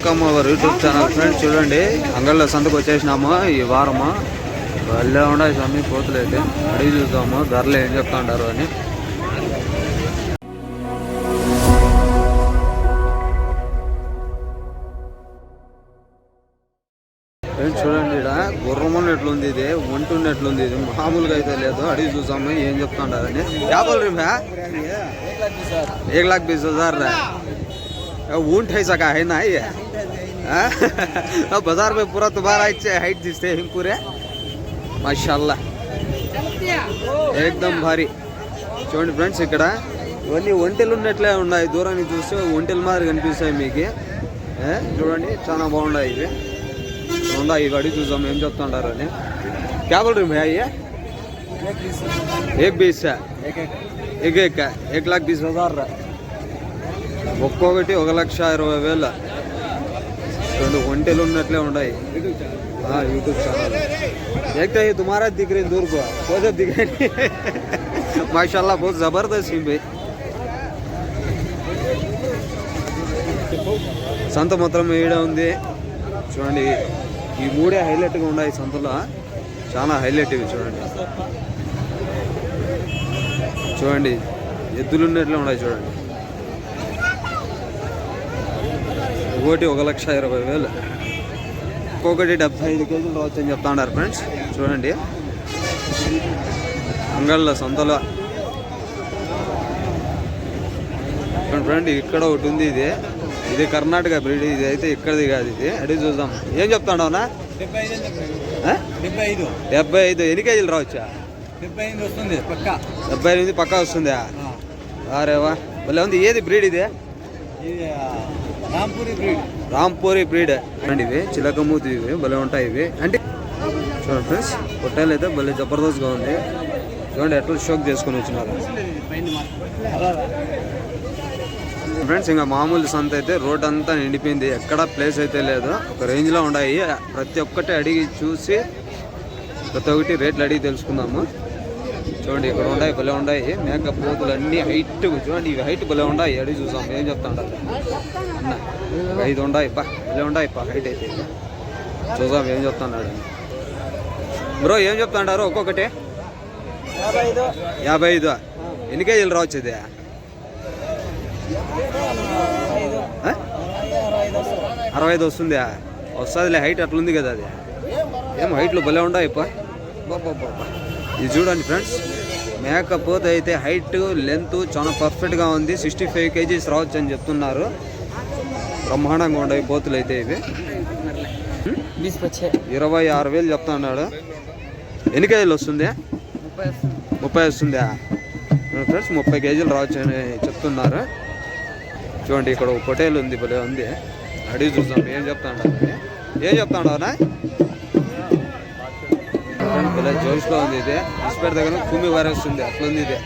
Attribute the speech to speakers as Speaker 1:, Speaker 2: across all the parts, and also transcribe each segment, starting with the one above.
Speaker 1: welcome our YouTube channel friends చూడండి అంగళ్ళ సంతకు వచ్చేసినాము ఈ వారము వెళ్ళే ఉండే స్వామి పోతులు అయితే అడిగి చూద్దాము ధరలు ఏం చెప్తా ఉంటారు అని ఫ్రెండ్స్ చూడండి ఇక్కడ గుర్రం ఉన్నట్లుంది ఇది ఒంటి ఉన్నట్లుంది ఇది మామూలుగా అయితే లేదు అడిగి చూసాము ఏం చెప్తా ఉంటారని యాభై రూపాయ एक लाख बीस हजार ऊंट है सका है ना ये हाँ? अब बाजार में पूरा तुम्हारा हाइट दिखते हैं पूरे माशाल्लाह ఏకదం భారీ చూడండి ఫ్రెండ్స్ ఇక్కడ ఇవన్నీ ఒంటెలు ఉన్నట్లే ఉన్నాయి దూరానికి చూస్తే ఒంటెలు మాదిరి కనిపిస్తాయి మీకు ఏ? చూడండి చాలా బాగున్నాయి ఇవి ఉన్నాయి ఇవి అడిగి చూద్దాం ఏం చెప్తుంటారు అని క్యాబల్ రూమ్ है ये एक बीस है एक एक एक लाख बीस हजार ఒక్కొక్కటి ఒక లక్ష ఇరవై వేల రెండు ఒంటెలు ఉన్నట్లే ఉన్నాయి हाँ यूट्यूब चैनल देखते ही तुम्हारा दिख रही दूर को बहुत दिख रही माशाल्लाह बहुत जबरदस्त है भाई సంత మొత్తం ఈడ ఉంది చూడండి ఈ మూడే హైలైట్గా ఉన్నాయి సంతలో చాలా హైలైట్ ఇవి చూడండి చూడండి ఎద్దులు ఉన్నట్లే ఉన్నాయి చూడండి ఒకటి ఒక లక్ష ఇరవై వేలు. ఒక్కొక్కటి డెబ్బై ఐదు కేజీలు రావచ్చు అని చెప్తా ఉన్నారు ఫ్రెండ్స్. చూడండి. అంగళ్ళ సంతలో. ఫ్రెండ్ ఇక్కడ ఒకటి ఉంది ఇది. ఇది కర్ణాటక బ్రీడ్ ఇది అయితే ఇక్కడిది కాదు ఇది. అడిగి చూద్దాం. ఏం చెప్తాడవునా
Speaker 2: డెబ్బై ఐదు
Speaker 1: ఎన్ని కేజీలు రావచ్చా?
Speaker 2: డెబ్బై ఐదు వస్తుంది పక్క.
Speaker 1: డెబ్బై ఎనిమిది పక్కా వస్తుందా? అరేవా భలే ఉంది. ఏది బ్రీడ్ ఇది?
Speaker 2: రాంపూరి బ్రీడ్.
Speaker 1: అండ్ అండి ఇవి చిలకమూతి ఇవి భలే ఉంటాయి ఇవి. అంటే చూడండి ఫ్రెండ్స్ పొట్టాలు అయితే భలే జబర్దస్త్గా ఉంది. చూడండి ఎట్లా షోక్ చేసుకొని వచ్చినారు. ఫ్రెండ్స్ ఇంకా మామూలు సంత అయితే రోడ్ అంతా నిండిపోయింది. ఎక్కడ ప్లేస్ అయితే లేదు. ఒక రేంజ్లో ఉన్నాయి. ప్రతి ఒక్కటి అడిగి చూసి ప్రతి ఒక్కటి రేట్లు అడిగి తెలుసుకుందాము. చూడండి ఇక్కడ ఉన్నాయి భలే ఉన్నాయి. మేకప్ పోతులు అన్ని హైట్ చూడండి ఇవి హైట్ భలే ఉన్నాయి. అడిగి చూసాం ఏం చెప్తా ఉండాలి అన్న ఐదు ఉన్నాయి పా భలే ఉన్నాయి పా హైట్ అయితే. చూసాం ఏం చెప్తున్నాడు? బ్రో ఏం చెప్తాడారు ఒక్కొక్కటి?
Speaker 2: యాభై ఐదు.
Speaker 1: ఎన్ని కేజీలు రావచ్చు ఇది అరవై ఐదు వస్తుందా? వస్తుందిలే హైట్ అట్లుంది కదా అది. ఏం హైట్లు భలే ఉన్నాయి పా. బాబా ఇది చూడండి ఫ్రెండ్స్. మేకప్ పోతే అయితే హైట్ లెంత్ చాలా పర్ఫెక్ట్గా ఉంది. సిక్స్టీ ఫైవ్ కేజీస్ రావచ్చు అని చెప్తున్నారు. బ్రహ్మాండంగా ఉన్నాయి పోతులు అయితే ఇవి. ఇరవై ఆరు వేలు చెప్తున్నాడు. ఎన్ని కేజీలు వస్తుంది?
Speaker 2: ముప్పై
Speaker 1: వస్తుందా? ఫ్రెండ్స్ ముప్పై కేజీలు రావచ్చు అని చెప్తున్నారు. చూడండి ఇక్కడ ఒక పొటేల్ ఉంది భలే ఉంది. అడిగి చూద్దాం ఏం చెప్తాడు ఏం చెప్తాడు అన్నా భలే జోష్లో ఉంది ఇది. ఇసుపెట్ దగ్గర కుమ్మి వారేస్తుంది అట్లుంది ఇది.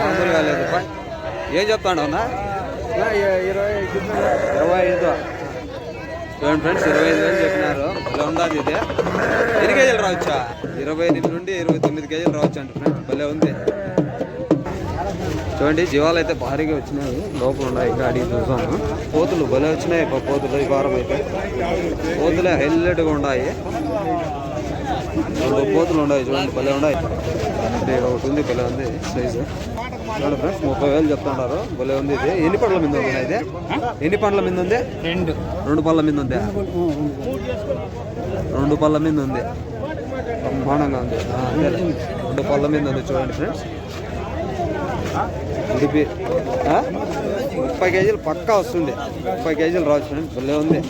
Speaker 1: మామూలుగా లేదు పా. ఏం చెప్తాడు అన్నా?
Speaker 2: ఇరవై
Speaker 1: ఇరవై ఐదు. చూడండి ఫ్రెండ్స్ ఇరవై ఐదు వేలు చెప్పినారు. ఇలా ఉండదు ఇది. ఎన్ని కేజీలు రావచ్చా? ఇరవై ఎనిమిది నుండి ఇరవై తొమ్మిది కేజీలు రావచ్చు అంట ఫ్రెండ్స్ భలే ఉంది. చూడండి జీవాలు అయితే భారీగా వచ్చినాయి. లోపల ఉన్నాయి ఇంకా అడిగి చూసాము పోతులు భలే వచ్చినాయి పోతులు ఈ వారం అయితే. పోతులే హైలైట్గా ఉన్నాయి. రెండు పోతులు ఉన్నాయి చూడండి భలే ఉన్నాయి. అంటే ఒకటి ఉంది భలే ఉంది సైజు చూడండి ఫ్రెండ్స్ ముప్పై వేలు చెప్తున్నారు భలే ఉంది ఇది. ఎన్ని పండ్ల మీద ఉంది ఇది? ఎన్ని పండ్ల మీద ఉంది?
Speaker 2: రెండు.
Speaker 1: రెండు పళ్ళ మీద ఉంది? రెండు పళ్ళ మీద ఉంది. బ్రహ్మాండంగా ఉంది. రెండు పళ్ళ మీద ఉంది చూడండి ఫ్రెండ్స్ ఉడిపి? ముప్పై కేజీలు పక్కా వస్తుంది ముప్పై కేజీలు రావచ్చు ఫ్రెండ్స్ భలే ఉంది.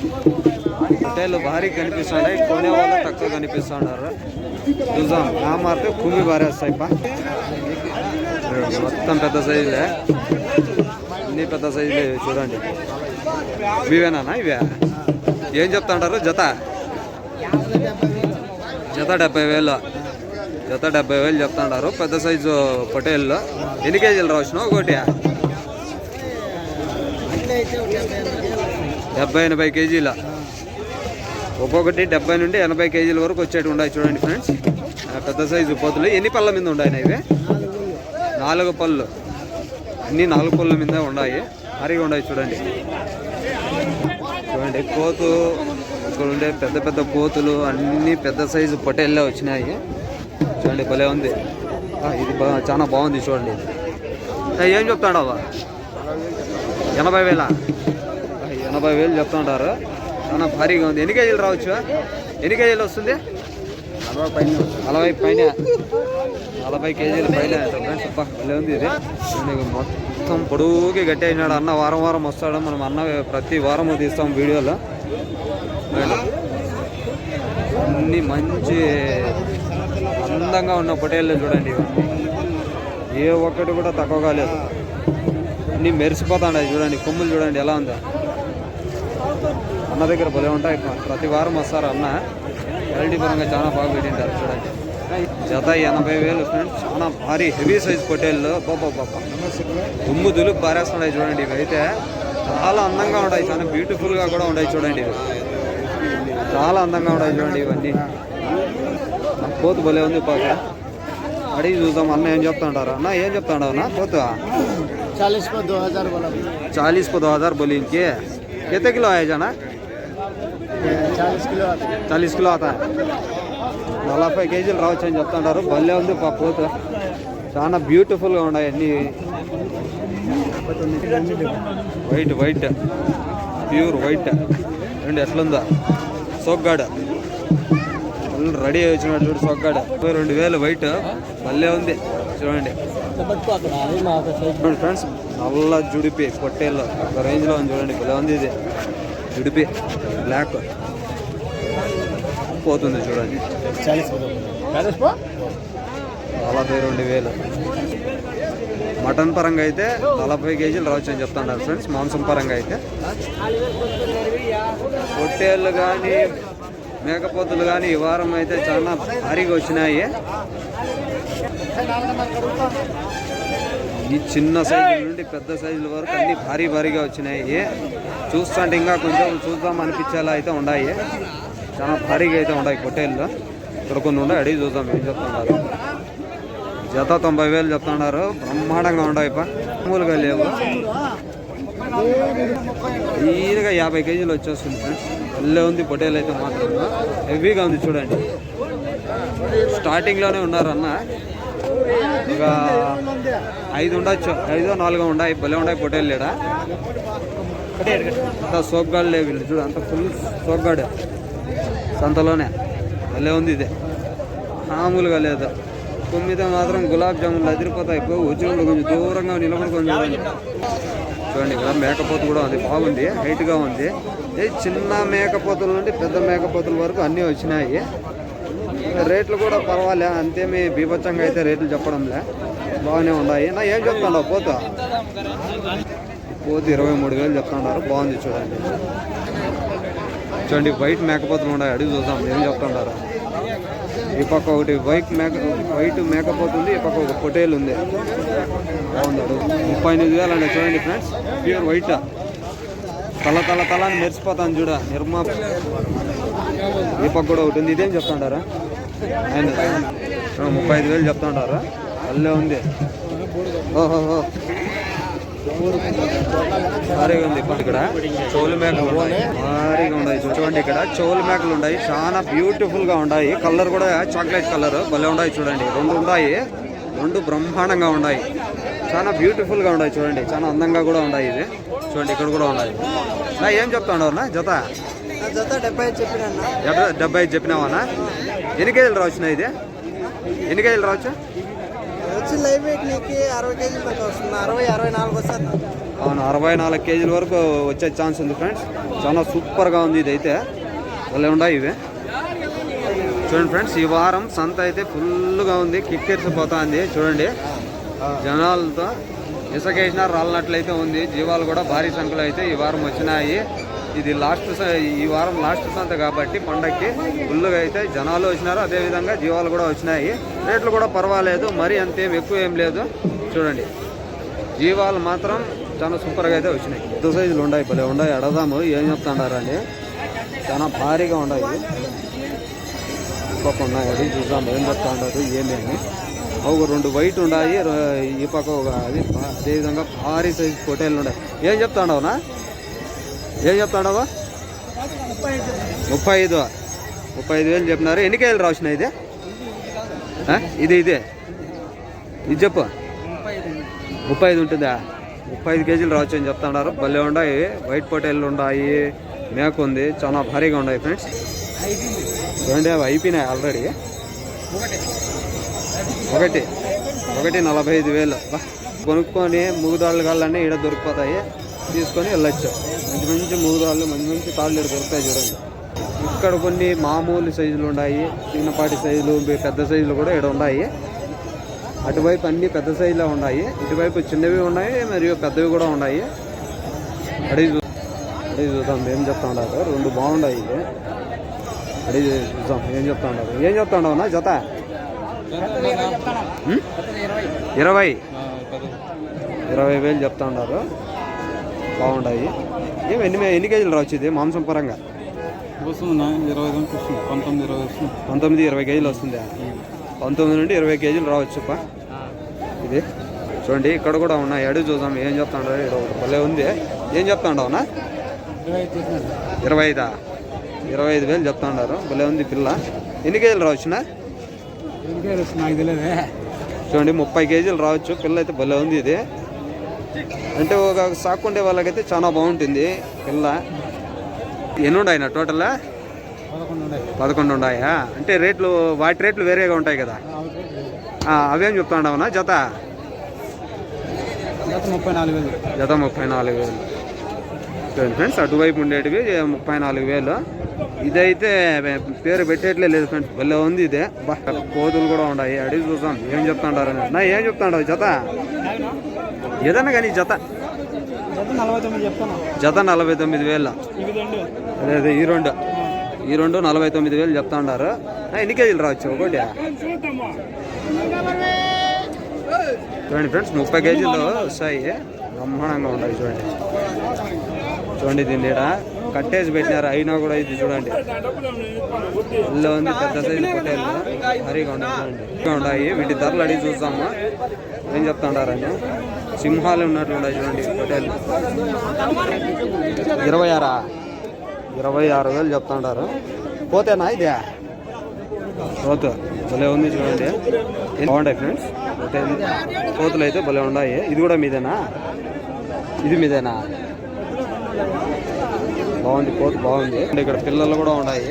Speaker 1: హోటల్ భారీ కనిపిస్తున్నాయి కొనే వాళ్ళు తక్కువ కనిపిస్తున్నారు చూద్దాం. నా మారితే కుమ్మి బారేస్తాయి మొత్తం పెద్ద సైజులే అన్ని పెద్ద సైజులే చూడండి. ఇవేనా ఇవే? ఏం చెప్తాంటారు? జత? జత డెబ్బై వేలు. జత డెబ్బై వేలు చెప్తాంటారు. పెద్ద సైజు పొటేల్లో ఎన్ని కేజీలు రావచ్చు ఒకటి. డెబ్బై ఎనభై కేజీల. ఒక్కొక్కటి డెబ్బై నుండి ఎనభై కేజీల వరకు వచ్చేటి ఉన్నాయి చూడండి ఫ్రెండ్స్. ఆ పెద్ద సైజు పోతులు. ఎన్ని పళ్ళ మీద ఉన్నాయి ఇవి? నాలుగు పళ్ళు. అన్ని నాలుగు పళ్ళ మీద ఉన్నాయి. భారీగా ఉన్నాయి చూడండి. చూడండి కోతు ఇక్కడ ఉండే పెద్ద పెద్ద కోతులు అన్ని పెద్ద సైజు పొటేళ్ళే వచ్చినాయి. చూడండి భలే ఉంది. ఇది చాలా బాగుంది చూడండి. ఏం చెప్తాడవా ఎనభై వేల. ఎనభై వేలు చెప్తుంటారు. చాలా భారీగా ఉంది. ఎన్ని కేజీలు రావచ్చు? ఎన్ని కేజీలు వస్తుంది? నలభై పైన. నలభై కేజీల పైన. నలభై అబ్బా భలే ఉంది ఇది. చూడండి, మొత్తం పొడుగుకి గట్టి అయినాడు. అన్న వారం వారం వస్తాడు. మనం అన్న ప్రతి వారం తీస్తాం వీడియోలో. అన్ని మంచి అందంగా ఉన్న పొటేళ్ళు చూడండి ఏ ఒక్కటి కూడా తక్కువ కాలేదు అన్నీ మెరిసిపోతాయి చూడండి కొమ్ములు చూడండి ఎలా ఉందో. అన్న దగ్గర భలే ఉంటాయి. ప్రతి వారం వస్తారు అన్న. క్వాలిటీ పరంగా చాలా బాగా పెట్టింటారు చూడండి. జత ఎనభై వేలు ఫ్రెండ్స్ చాలా భారీ హెవీ సైజ్ పొటేళ్ళు బాబా దుమ్ము దులుపు బారేస్తున్నాయి చూడండి ఇవి. అయితే చాలా అందంగా ఉంటాయి. చాలా బ్యూటిఫుల్గా కూడా ఉంటాయి చూడండి ఇవి. చాలా అందంగా ఉంటాయి చూడండి ఇవన్నీ. కోతు భలే ఉంది పాక అడిగి చూద్దాం. అన్న ఏం చెప్తాంటారు అన్న ఏం చెప్తాండవు అన్న? కోతు
Speaker 2: चालीस को दो हजार बोला
Speaker 1: चालीस को दो हजार बोली इनके कितने किलो है जाना
Speaker 2: चालीस किलो आता है
Speaker 1: చాలీస్ కిలో అవుతా నలభై కేజీలు రావచ్చు అని చెప్తుంటారు భలే ఉంది పా పోతు చాలా బ్యూటిఫుల్గా ఉన్నాయి అన్ని వైట్ వైట్ ప్యూర్ వైట్ రెండు ఎట్లుందా సోగ్గాడు ఫుల్ రెడీ అయ్యి వచ్చినాడు చూడు సోగ్గాడు ముప్పై రెండు వేలు వైట్ భలే ఉంది చూడండి చూడండి ఫ్రెండ్స్ నల్ల జుడిపి పొట్టేళ్ళు. ఒక రేంజ్లో ఉంది చూడండి ఇలా ఉంది ఇది. జుడిపి బ్లాక్ పోతుంది చూడండి. నలభై రెండు వేలు. మటన్ పరంగా అయితే నలభై కేజీలు రావచ్చు అని చెప్తాను ఫ్రెండ్స్ మాంసం పరంగా అయితే. పొట్టేళ్ళు కానీ మేకపోతులు కానీ ఈ వారం అయితే చాలా భారీగా వచ్చినాయి. ఈ చిన్న సైజు నుండి పెద్ద సైజుల వరకు అన్ని భారీ భారీగా వచ్చినాయి. చూస్తుంటే ఇంకా కొంచెం చూద్దాం అనిపించేలా అయితే ఉన్నాయి. చాలా భారీగా అయితే ఉన్నాయి పొట్టేళ్ళు. ఇక్కడ కొన్ని ఉన్నాయి అడిగి చూద్దాం ఏం చెప్తున్నారు. జత తొంభై వేలు చెప్తున్నారు. బ్రహ్మాండంగా ఉన్నాయి పా. మామూలుగా లేవు. ఈజీగా యాభై కేజీలు వచ్చేస్తుంది ఫ్రెండ్స్. ఉంది పొటేలు అయితే మాత్రం. హెవీగా ఉంది చూడండి. స్టార్టింగ్లోనే ఉన్నారన్నా. ఒక ఐదు ఉండొచ్చు. ఐదో నాలుగో ఉన్నాయి భలే ఉన్నాయి పొటేలు లేడా? అంత సోగ్గాడు లేవు వీళ్ళు. చూడు అంత ఫుల్ సోగ్గాడు సంతలోనే. భలే ఉంది ఇదే. మామూలుగా లేదు. తొమ్మిది మాత్రం గులాబ్ జామున్లు అదిరిపోతాయి. పో కొంచెం దూరంగా నిలబడి చూడండి. చూడండి ఇక్కడ మేకపోతు కూడా ఉంది. బాగుంది. హైట్గా ఉంది. చిన్న మేకపోతుల నుండి పెద్ద మేకపోతుల వరకు అన్నీ వచ్చినాయి. రేట్లు కూడా పర్వాలే అంతేమీ బీభత్సంగా అయితే రేట్లు చెప్పడంలే. బాగానే ఉన్నాయి. నా ఏం చెప్తాడో పోతా. పోతు ఇరవై మూడు వేలు చెప్తున్నారు. బాగుంది చూడండి. చూడండి వైట్ మేకపోతులు ఉన్నాయి. అడిగి చూద్దాం ఏం చెప్తుంటారు ఈ పక్క ఒకటి వైట్ మేక వైట్ మేకపోతుంది ఈ పక్క ఒక పొటేల్ ఉంది. బాగుంది అడుగు. ముప్పై ఎనిమిది వేలు అండి చూడండి ఫ్రెండ్స్. Pure white. తల తల తల అని మెరిసిపోతాను చూడ. నిర్మా ఈ పక్క కూడా ఒకటి ఉంది. ఇదేం చెప్తుంటారా ముప్పై ఐదు వేలు చెప్తుంటారా? అల్లే ఉంది. ఓహో భారీగా ఉంది ఇప్పుడు ఇక్కడ చోలు మేకలు ఉన్నాయి. భారీగా ఉన్నాయి. చూడండి ఇక్కడ. చోలు మేకలు ఉన్నాయి. చాలా బ్యూటిఫుల్గా ఉన్నాయి. కలర్ కూడా చాక్లెట్ కలర్. భలే ఉన్నాయి చూడండి. రెండు ఉన్నాయి. రెండు బ్రహ్మాండంగా ఉన్నాయి. చాలా బ్యూటిఫుల్గా ఉన్నాయి చూడండి. చాలా అందంగా కూడా ఉన్నాయి ఇది చూడండి ఇక్కడ కూడా ఉన్నాయి. నా ఏం చెప్తా ఉండవు జత?
Speaker 2: జత డెబ్బై చెప్పిన
Speaker 1: డెబ్బై ఐదు చెప్పినావానా ఎన్ని కేజీలు రావచ్చు ఇది? ఎన్ని కేజీలు రావచ్చు
Speaker 2: వచ్చి? లైవ్ వెయిట్ నీకు అరవై కేజీల దాకా వస్తుంది. అరవై అరవై నాలుగు వస్తుంది
Speaker 1: అవును అరవై నాలుగు కేజీల వరకు వచ్చే ఛాన్స్ ఉంది ఫ్రెండ్స్ చాలా సూపర్గా ఉంది ఇది అయితే భలే ఉన్నాయి ఇవి. చూడండి ఫ్రెండ్స్ ఈ వారం సంత అయితే ఫుల్గా ఉంది. కిక్కెరిసిపోతుంది చూడండి. జనాలతో ఇసుకేసిన రాలినట్లయితే ఉంది. జీవాలు కూడా భారీ సంఖ్యలో అయితే ఈ వారం వచ్చినాయి. ఇది లాస్ట్ ఈ వారం లాస్ట్ సంత కాబట్టి పండక్కి ఫుల్గా అయితే జనాలు వచ్చినారు. అదేవిధంగా జీవాలు కూడా వచ్చినాయి. రేట్లు కూడా పర్వాలేదు. మరీ అంతేం ఎక్కువ ఏం లేదు. చూడండి. జీవాలు మాత్రం చాలా సూపర్గా అయితే వచ్చినాయి. పెద్ద సైజులు ఉన్నాయి. పలే ఉన్నాయి. అడదాము. ఏం చెప్తాడారండి చాలా భారీగా ఉన్నాయి. పక్క ఉన్నాయి. అది చూద్దాం. ఏం చెప్తా ఉండదు ఏమేమి? ఒక రెండు వైట్ ఉన్నాయి. ఈ పక్క ఒక అది అదేవిధంగా భారీ సైజు పొటేళ్ళు ఉన్నాయి. ఏం చెప్తాడవునా? ఏం చెప్తాడవా ముప్పై ఐదు. ముప్పై ఐదు వేలు చెప్పినారు. ఎన్ని కేజీలు రాసిన ఇది? ఇది ఇదే? ఇది చెప్పు. ముప్పై ఐదు ఉంటుందా? ముప్పై ఐదు కేజీలు రావచ్చు అని చెప్తున్నారు. భలే ఉన్నాయి. వైట్ పొటేళ్ళు ఉన్నాయి. మేక ఉంది. చాలా భారీగా ఉన్నాయి ఫ్రెండ్స్. చూడండి అవి అయిపోయినాయి ఆల్రెడీ. ఒకటి. ఒకటి నలభై ఐదు వేలు. కొనుక్కొని మూగుదాళ్ళు కాళ్ళన్నీ ఈడ దొరికిపోతాయి. తీసుకొని వెళ్ళొచ్చు. మంచి మంచి మూగుదాళ్ళు మంచి మంచి తాళ్ళు దొరుకుతాయి చూడండి. ఇక్కడ కొన్ని మామూలు సైజులు ఉన్నాయి. చిన్నపాటి సైజులు పెద్ద సైజులు కూడా ఇక్కడ ఉన్నాయి. అటువైపు అన్ని పెద్ద సైజులో ఉన్నాయి. ఇటువైపు చిన్నవి ఉన్నాయి మరియు పెద్దవి కూడా ఉన్నాయి. అడిగి చూ అడిగి చూద్దాం ఏం చెప్తా ఉన్నారు. రెండు బాగున్నాయి ఇవి. అడిగి చూద్దాం ఏం చెప్తా ఉన్నారు. ఏం చెప్తా ఉండవు నా జత? ఇరవై. ఇరవై. వేలు చెప్తా ఉన్నారు. బాగుంటాయి ఏమి ఎన్ని ఎన్ని కేజీలు రావచ్చు ఇది మాంసం పరంగా?
Speaker 3: వస్తుందా? ఇరవై దానికి వస్తుంది. పంతొమ్మిది ఇరవై వస్తుంది.
Speaker 1: పంతొమ్మిది ఇరవై కేజీలు వస్తుందా. పంతొమ్మిది నుండి ఇరవై కేజీలు రావచ్చు పా. ఇది చూడండి ఇక్కడ కూడా ఉన్నాయి అడుగు చూద్దాం. ఏం చెప్తాడు ఇక్కడ ఒకటి. భలే ఉంది. ఏం చెప్తాండవునా ఇరవై ఐదా? ఇరవై ఐదు వేలు చెప్తాండారు. భలే ఉంది పిల్ల. ఎన్ని కేజీలు రావచ్చునా చూడండి ముప్పై కేజీలు రావచ్చు. పిల్ల అయితే భలే ఉంది ఇది. అంటే ఒక సాకుండే వాళ్ళకైతే చాలా బాగుంటుంది. పిల్ల ఎన్ని ఉన్నాయి నా టోటల్?
Speaker 3: పదకొండు ఉన్నాయి
Speaker 1: అంటే రేట్లు వాటి రేట్లు వేరేగా ఉంటాయి కదా. అవేం జత?
Speaker 3: ముప్పై నాలుగు వేలు.
Speaker 1: జత ముప్పై నాలుగు వేలు. ఫ్రెండ్స్ అటువైపు ఉండేటివి ముప్పై నాలుగు వేలు. ఇదైతే పేరు పెట్టేట్లే లేదు ఫ్రెండ్స్. భలే ఉంది ఇదే. కోతులు కూడా ఉన్నాయి అడిగి చూద్దాం. ఏం చెప్తాండారు నా ఏం చెప్తాండవు జత? ఏదన్నా కానీ జత. జత నలభై తొమ్మిది వేలు. అదే ఈ రెండు. ఈ రెండు నలభై తొమ్మిది వేలు చెప్తా ఉన్నారు ఎన్ని కేజీలు రావచ్చు? ఒకటి చూడండి ఫ్రెండ్స్ ముప్పై కేజీలు వస్తాయి. బ్రహ్మాండంగా ఉన్నాయి చూడండి. చూడండి దీన్ని ఈడ కట్టేసి పెట్టినారు. అయినా కూడా ఇది చూడండి. ఇల్లు ఉంది పెద్ద సైజు పొట్టేళ్ళు. హరిగా ఉన్నాయి ఉన్నాయి. వీటి ధరలు అడిగి చూస్తాము ఏం చెప్తాండారని సింహాలు ఉన్నట్లు ఉన్నాయి చూడండి హోటల్. ఇరవై ఆరా ఇరవై ఆరు వేలు చెప్తుంటారు. పోతేనా ఇదే? పోతు భలే ఉంది చూడండి. బాగుంటాయి ఫ్రెండ్స్ పోతే కోతులు అయితే భలే ఉన్నాయి. ఇది కూడా మీదేనా? ఇది మీదేనా? బాగుంది కోత బాగుంది. ఇక్కడ పిల్లలు కూడా ఉన్నాయి.